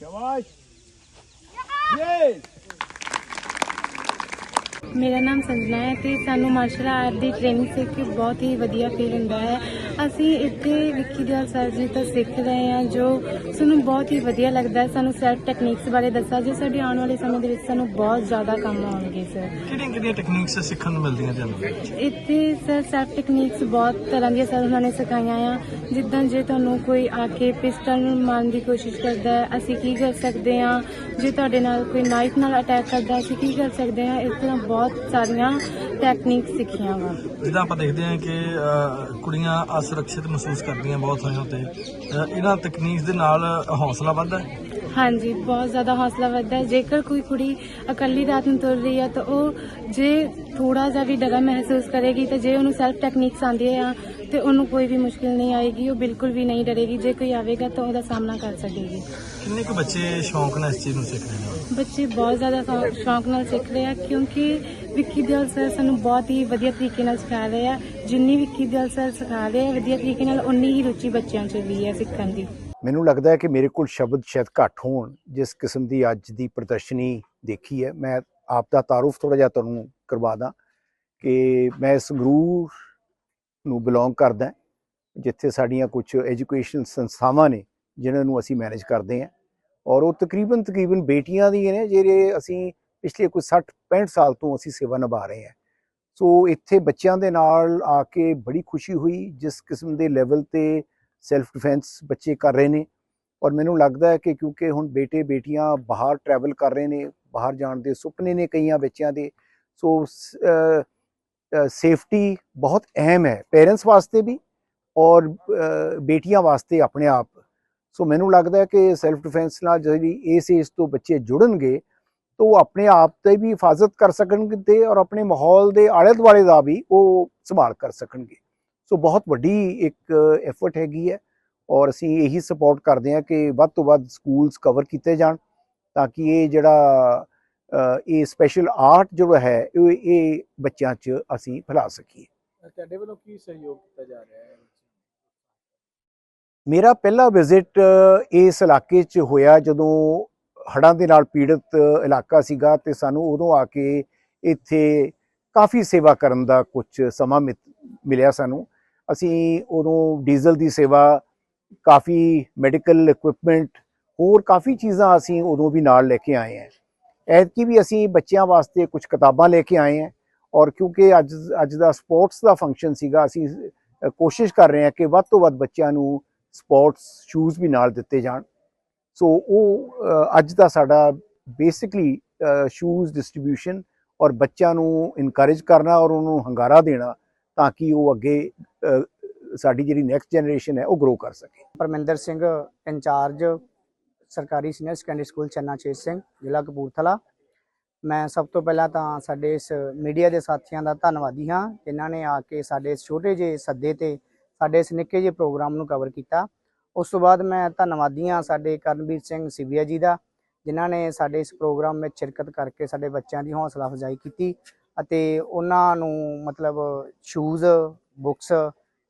Yavaş. Yes. ਮੇਰਾ ਨਾਮ ਸੰਜਨਾ ਹੈ ਤੇ ਸਾਨੂੰ ਮਾਰਸ਼ਲ ਆਰਟ ਦੀ ਟ੍ਰੇਨਿੰਗ ਸਿੱਖ ਕੇ ਬਹੁਤ ਹੀ ਵਧੀਆ ਫੀਲ ਹੁੰਦਾ ਹੈ। ਅਸੀਂ ਇੱਥੇ ਵਿੱਕੀ ਦਿਆਲ ਸਰ ਜੀ ਤੋਂ ਸਿੱਖ ਰਹੇ ਹਾਂ ਜੋ ਸਾਨੂੰ ਬਹੁਤ ਹੀ ਵਧੀਆ ਲੱਗਦਾ ਹੈ। ਸਾਨੂੰ ਸੈਲਫ ਟੈਕਨੀਕਸ ਬਾਰੇ ਦੱਸਿਆ ਜੋ ਸਾਡੇ ਆਉਣ ਵਾਲੇ ਸਮੇਂ ਦੇ ਵਿੱਚ ਸਾਨੂੰ ਬਹੁਤ ਜ਼ਿਆਦਾ ਕੰਮ ਆਉਣਗੇ ਸਰ ਕਿਹੜੀਆਂ ਕਿਹੜੀਆਂ ਟੈਕਨੀਕਸ ਸਿੱਖਣ ਨੂੰ ਮਿਲਦੀਆਂ ਤੁਹਾਨੂੰ? ਇੱਥੇ ਸਰ ਸੈਲਫ ਟੈਕਨੀਕਸ ਬਹੁਤ ਤਰ੍ਹਾਂ ਦੀਆਂ ਸਰ ਉਹਨਾਂ ਨੇ ਸਿਖਾਈਆਂ ਆ। ਜਿੱਦਾਂ ਜੇ ਤੁਹਾਨੂੰ ਕੋਈ ਆ ਕੇ ਪਿਸਟਲ ਮਾਰਨ ਦੀ ਕੋਸ਼ਿਸ਼ ਕਰਦਾ ਹੈ ਅਸੀਂ ਕੀ ਕਰ ਸਕਦੇ ਹਾਂ? ਜੇ ਤੁਹਾਡੇ ਨਾਲ ਕੋਈ ਨਾਈਫ ਨਾਲ ਅਟੈਕ ਕਰਦਾ ਅਸੀਂ ਕੀ ਕਰ ਸਕਦੇ ਹਾਂ? ਇਸ ਤਰ੍ਹਾਂ ਬਹੁਤ ਸਾਰੀਆਂ ਟੈਕਨੀਕਸ ਸਿੱਖੀਆਂ ਵਾ। ਜਿੱਦਾਂ ਆਪਾਂ ਦੇਖਦੇ ਹਾਂ ਕਿ ਅਹ, ਕੁੜੀਆਂ ਅਸੁਰੱਖਿਅਤ ਮਹਿਸੂਸ ਕਰਦੀਆਂ ਬਹੁਤ ਥਾਈਂ ਤੇ ਅਹ, ਇਹਨਾਂ ਤਕਨੀਕਸ ਦੇ ਨਾਲ ਹੌਸਲਾ ਵੱਧਦਾ ਹੈ। ਹਾਂਜੀ ਬਹੁਤ ਜ਼ਿਆਦਾ ਹੌਸਲਾ ਵੱਧਦਾ ਹੈ। ਜੇਕਰ ਕੋਈ ਕੁੜੀ ਇਕੱਲੀ ਰਾਤ ਨੂੰ ਤੁਰ ਰਹੀ ਹੈ ਤਾਂ ਉਹ ਜੇ ਥੋੜਾ ਜਿਹਾ ਵੀ ਡਰ ਮਹਿਸੂਸ ਕਰੇਗੀ ਤਾਂ ਜੇ ਉਹਨੂੰ ਸੈਲਫ ਟੈਕਨੀਕਸ ਆਉਂਦੀ ਆ ਤੇ ਉਹਨੂੰ ਕੋਈ ਵੀ ਮੁਸ਼ਕਿਲ ਨਹੀਂ ਆਏਗੀ ਉਹ ਬਿਲਕੁਲ ਵੀ ਨਹੀਂ ਡਰੇਗੀ। ਜੇ ਕੋਈ ਆਵੇਗਾ ਤਾਂ ਉਹਦਾ ਸਾਹਮਣਾ ਕਰ ਸਕੇਗੀ। ਕਿੰਨੇ ਕੁ ਬੱਚੇ ਸ਼ੌਂਕ ਨਾਲ ਇਸ ਚੀਜ਼ ਨੂੰ ਸਿੱਖ ਰਹੇ ਨੇ? ਬੱਚੇ ਬਹੁਤ ਜ਼ਿਆਦਾ ਸ਼ੌ- ਸ਼ੌਂਕ ਨਾਲ ਸਿੱਖ ਰਹੇ ਆ ਕਿਉਂਕਿ ਵਿੱਕੀ ਦਿਆਲ ਸਰ ਸਾਨੂੰ ਬਹੁਤ ਹੀ ਵਧੀਆ ਤਰੀਕੇ ਨਾਲ ਸਿਖਾ ਰਹੇ ਆ। ਜਿੰਨੀ ਵਿੱਕੀ ਦਿਆਲ ਸਰ ਸਿਖਾ ਰਹੇ ਆ ਵਧੀਆ ਤਰੀਕੇ ਨਾਲ ਉਨੀ ਹੀ ਰੁਚੀ ਬੱਚਿਆਂ 'ਚ ਵੀ ਹੈ ਸਿੱਖਣ ਦੀ। ਮੈਨੂੰ ਲੱਗਦਾ ਹੈ ਕਿ ਮੇਰੇ ਕੋਲ ਸ਼ਬਦ ਸ਼ਾਇਦ ਘੱਟ ਹੋਣ, ਜਿਸ ਕਿਸਮ ਦੀ ਅੱਜ ਦੀ ਪ੍ਰਦਰਸ਼ਨੀ ਦੇਖੀ ਹੈ। ਮੈਂ ਆਪ ਦਾ ਤਾਰੂਫ ਥੋੜਾ ਜਿਹਾ ਤੁਹਾਨੂੰ ਕਰਵਾ ਦਾਂ ਕਿ ਮੈਂ ਇਸ ਗਰੂਪ ਨੂੰ ਬਿਲੋਂਗ ਕਰਦਾ ਜਿੱਥੇ ਸਾਡੀਆਂ ਕੁਝ ਐਜੂਕੇਸ਼ਨਲ ਸੰਸਥਾਵਾਂ ਨੇ, ਜਿਨ੍ਹਾਂ ਨੂੰ ਅਸੀਂ ਮੈਨੇਜ ਕਰਦੇ ਹਾਂ। ਔਰ ਉਹ ਤਕਰੀਬਨ ਤਕਰੀਬਨ ਬੇਟੀਆਂ ਦੀ ਨੇ, ਜਿਹੜੇ ਅਸੀਂ ਪਿਛਲੇ ਕੋਈ 60 65 ਸਾਲ ਤੋਂ ਅਸੀਂ ਸੇਵਾ ਨਿਭਾ ਰਹੇ ਹਾਂ। ਸੋ ਇੱਥੇ ਬੱਚਿਆਂ ਦੇ ਨਾਲ ਆ ਕੇ ਬੜੀ ਖੁਸ਼ੀ ਹੋਈ, ਜਿਸ ਕਿਸਮ ਦੇ ਲੈਵਲ ਤੇ ਸੈਲਫ ਡਿਫੈਂਸ ਬੱਚੇ ਕਰ ਰਹੇ ਨੇ ਔਰ ਮੈਨੂੰ ਲੱਗਦਾ ਹੈ ਕਿ ਕਿਉਂਕਿ ਹੁਣ ਬੇਟੇ ਬੇਟੀਆਂ ਬਾਹਰ ਟਰੈਵਲ ਕਰ ਰਹੇ ਨੇ, ਬਾਹਰ ਜਾਣ ਦੇ ਸੁਪਨੇ ਨੇ ਕਈਆਂ ਬੱਚਿਆਂ ਦੇ ਸੋ ਸੇਫਟੀ ਬਹੁਤ ਅਹਿਮ ਹੈ ਪੇਰੈਂਟਸ ਵਾਸਤੇ ਵੀ ਔਰ ਬੇਟੀਆਂ ਵਾਸਤੇ ਆਪਣੇ ਆਪ। ਸੋ ਮੈਨੂੰ ਲੱਗਦਾ ਹੈ ਕਿ ਸੈਲਫ ਡਿਫੈਂਸ ਨਾਲ ਜਿਹੜੀ ਇਸ ਏਜ ਤੋਂ ਬੱਚੇ ਜੁੜਨਗੇ, ਤਾਂ ਉਹ ਆਪਣੇ ਆਪ ਤੇ ਵੀ ਹਿਫਾਜ਼ਤ ਕਰ ਸਕਣਗੇ ਤੇ ਔਰ ਆਪਣੇ ਮਾਹੌਲ ਦੇ ਆਲੇ ਦੁਆਲੇ ਦਾ ਵੀ ਉਹ ਸੰਭਾਲ ਕਰ ਸਕਣਗੇ। ਸੋ ਬਹੁਤ ਵੱਡੀ ਇੱਕ ਐਫਰਟ ਹੈਗੀ ਹੈ ਔਰ ਅਸੀਂ ਇਹੀ ਸਪੋਰਟ ਕਰਦੇ ਹਾਂ ਕਿ ਵੱਧ ਤੋਂ ਵੱਧ ਸਕੂਲਸ ਕਵਰ ਕੀਤੇ ਜਾਣ ਤਾਂ ਕਿ ਇਹ ਜਿਹੜਾ ਇਹ ਸਪੈਸ਼ਲ ਆਰਟ ਜਿਹੜਾ ਹੈ ਇਹ ਇਹ ਬੱਚਿਆਂ 'ਚ ਅਸੀਂ ਫੈਲਾ ਸਕੀਏ। ਤੁਹਾਡੇ ਵੱਲੋਂ ਕੀ ਸਹਿਯੋਗ ਕੀਤਾ ਜਾ ਰਿਹਾ ਹੈ? ਮੇਰਾ ਪਹਿਲਾ ਵਿਜ਼ਿਟ ਇਸ ਇਲਾਕੇ 'ਚ ਹੋਇਆ ਜਦੋਂ ਹੜ੍ਹਾਂ ਦੇ ਨਾਲ ਪੀੜਤ ਇਲਾਕਾ ਸੀਗਾ ਤੇ ਸਾਨੂੰ ਉਦੋਂ ਆ ਕੇ ਇੱਥੇ ਕਾਫੀ ਸੇਵਾ ਕਰਨ ਦਾ ਕੁਝ ਸਮਾਂ ਮਿਲਿਆ ਸਾਨੂੰ। ਅਸੀਂ ਉਦੋਂ ਡੀਜ਼ਲ ਦੀ ਸੇਵਾ, ਕਾਫੀ ਮੈਡੀਕਲ ਇਕਵਿਪਮੈਂਟ ਹੋਰ ਕਾਫੀ ਚੀਜ਼ਾਂ ਅਸੀਂ ਉਦੋਂ ਵੀ ਨਾਲ ਲੈ ਕੇ ਆਏ ਹਾਂ। ਐਤਕੀ ਵੀ ਅਸੀਂ ਬੱਚਿਆਂ ਵਾਸਤੇ ਕੁਝ ਕਿਤਾਬਾਂ ਲੈ ਕੇ ਆਏ ਹਾਂ ਔਰ ਕਿਉਂਕਿ ਅੱਜ ਅੱਜ ਦਾ ਸਪੋਰਟਸ ਦਾ ਫੰਕਸ਼ਨ ਸੀਗਾ, ਅਸੀਂ ਕੋਸ਼ਿਸ਼ ਕਰ ਰਹੇ ਹਾਂ ਕਿ ਵੱਧ ਤੋਂ ਵੱਧ ਬੱਚਿਆਂ ਨੂੰ ਸਪੋਰਟਸ ਸ਼ੂਜ਼ ਵੀ ਨਾਲ ਦਿੱਤੇ ਜਾਣ। ਸੋ ਉਹ ਅੱਜ ਦਾ ਸਾਡਾ ਬੇਸਿਕਲੀ ਸ਼ੂਜ਼ ਡਿਸਟ੍ਰੀਬਿਊਸ਼ਨ ਔਰ ਬੱਚਿਆਂ ਨੂੰ ਇਨਕਰੇਜ ਕਰਨਾ ਔਰ ਉਹਨਾਂ ਨੂੰ ਹੰਗਾਰਾ ਦੇਣਾ ਤਾਂ ਕਿ ਉਹ ਅੱਗੇ ਸਾਡੀ ਜਿਹੜੀ ਨੈਕਸਟ ਜਨਰੇਸ਼ਨ ਹੈ, ਉਹ ਗਰੋ ਕਰ ਸਕੇ। ਪਰਮਿੰਦਰ ਸਿੰਘ ਇੰਚਾਰਜ ਸਰਕਾਰੀ senior secondary school Channa Chet Singh, ਜ਼ਿਲ੍ਹਾ ਕਪੂਰਥਲਾ। ਮੈਂ ਸਭ ਤੋਂ ਪਹਿਲਾਂ ਤਾਂ ਸਾਡੇ ਇਸ ਮੀਡੀਆ ਦੇ ਸਾਥੀਆਂ ਦਾ ਧੰਨਵਾਦੀ ਹਾਂ, ਜਿਨ੍ਹਾਂ ਨੇ ਆ ਕੇ ਸਾਡੇ ਇਸ ਛੋਟੇ ਜਿਹੇ ਸੱਦੇ ਤੇ ਸਾਡੇ ਇਸ ਨਿੱਕੇ ਜਿਹੇ ਪ੍ਰੋਗਰਾਮ ਨੂੰ ਕਵਰ ਕੀਤਾ। ਉਸ ਤੋਂ ਬਾਅਦ ਮੈਂ ਧੰਨਵਾਦੀ ਹਾਂ ਸਾਡੇ ਕਰਨਵੀਰ ਸਿੰਘ ਸਿਵਿਆ ਜੀ ਦਾ, ਜਿਨ੍ਹਾਂ ਨੇ ਸਾਡੇ ਇਸ ਪ੍ਰੋਗਰਾਮ ਵਿੱਚ ਸ਼ਿਰਕਤ ਕਰਕੇ ਸਾਡੇ ਬੱਚਿਆਂ ਦੀ ਹੌਸਲਾ ਅਫਜ਼ਾਈ ਕੀਤੀ ਅਤੇ ਉਹਨਾਂ ਨੂੰ ਮਤਲਬ ਸ਼ੂਜ਼ ਬੁੱਕਸ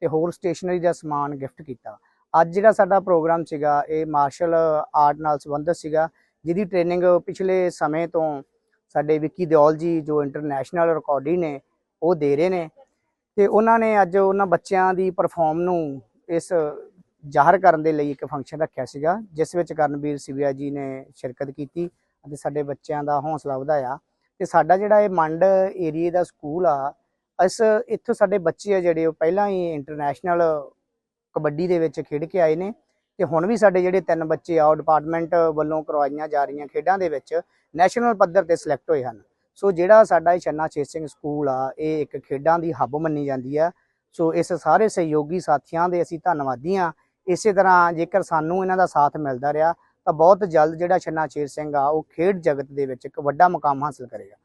ਤੇ ਹੋਰ ਸਟੇਸ਼ਨਰੀ ਦਾ ਸਮਾਨ ਗਿਫਟ ਕੀਤਾ। ਅੱਜ ਜਿਹੜਾ ਸਾਡਾ ਪ੍ਰੋਗਰਾਮ ਸੀਗਾ, ਇਹ ਮਾਰਸ਼ਲ ਆਰਟ ਨਾਲ ਸੰਬੰਧਿਤ ਸੀਗਾ, ਜਿਹਦੀ ਟ੍ਰੇਨਿੰਗ ਪਿਛਲੇ ਸਮੇਂ ਤੋਂ ਸਾਡੇ ਵਿੱਕੀ ਦਿਓਲ ਜੀ, ਜੋ ਇੰਟਰਨੈਸ਼ਨਲ ਰਿਕਾਰਡੀ ਨੇ, ਉਹ ਦੇ ਰਹੇ ਨੇ। ਤੇ ਉਹਨਾਂ ਨੇ ਅੱਜ ਉਹਨਾਂ ਬੱਚਿਆਂ ਦੀ ਪਰਫਾਰਮ ਨੂੰ ਇਸ ਜ਼ਾਹਰ ਕਰਨ ਦੇ ਲਈ ਇੱਕ ਫੰਕਸ਼ਨ ਰੱਖਿਆ ਸੀਗਾ, ਜਿਸ ਵਿੱਚ ਕਰਨਵੀਰ ਸਿਵਿਆ ਜੀ ਨੇ ਸ਼ਿਰਕਤ ਕੀਤੀ ਅਤੇ ਸਾਡੇ ਬੱਚਿਆਂ ਦਾ ਹੌਸਲਾ ਵਧਾਇਆ। ਤੇ ਸਾਡਾ ਜਿਹੜਾ ਇਹ ਮੰਡ ਏਰੀਏ ਦਾ ਸਕੂਲ ਆ ਇਸ ਇੱਥੋਂ ਸਾਡੇ ਬੱਚੇ ਆ ਜਿਹੜੇ, ਉਹ ਪਹਿਲਾਂ ਹੀ ਇੰਟਰਨੈਸ਼ਨਲ ਕਬੱਡੀ ਦੇ ਵਿੱਚ ਖੇਡ ਕੇ ਆਏ ਨੇ ਤੇ ਹੁਣ ਵੀ ਸਾਡੇ ਜਿਹੜੇ ਤਿੰਨ ਬੱਚੇ ਆ, ਉਹ ਡਿਪਾਰਟਮੈਂਟ ਵੱਲੋਂ ਕਰਵਾਈਆਂ ਜਾ ਰਹੀਆਂ ਖੇਡਾਂ ਦੇ ਵਿੱਚ ਨੈਸ਼ਨਲ ਪੱਧਰ ਤੇ ਸਿਲੈਕਟ ਹੋਏ ਹਨ। ਸੋ ਜਿਹੜਾ ਸਾਡਾ ਇਹ ਛੰਨਾ ਚੇਤ ਸਿੰਘ ਸਕੂਲ ਆ, ਇਹ ਇੱਕ ਖੇਡਾਂ ਦੀ ਹੱਬ ਮੰਨੀ ਜਾਂਦੀ ਆ। ਸੋ ਇਸ ਸਾਰੇ ਸਹਿਯੋਗੀ ਸਾਥੀਆਂ ਦੇ ਅਸੀਂ ਧੰਨਵਾਦੀ ਆ ਇਸੇ ਤਰ੍ਹਾਂ ਜੇਕਰ ਸਾਨੂੰ ਇਹਨਾਂ ਦਾ ਸਾਥ ਮਿਲਦਾ ਰਿਹਾ, ਤਾਂ ਬਹੁਤ ਜਲਦ ਜਿਹੜਾ ਛੰਨਾ ਚੇਤ ਸਿੰਘ ਆ, ਉਹ ਖੇਡ ਜਗਤ ਦੇ ਵਿੱਚ ਇੱਕ ਵੱਡਾ ਮੁਕਾਮ ਹਾਸਲ ਕਰੇਗਾ।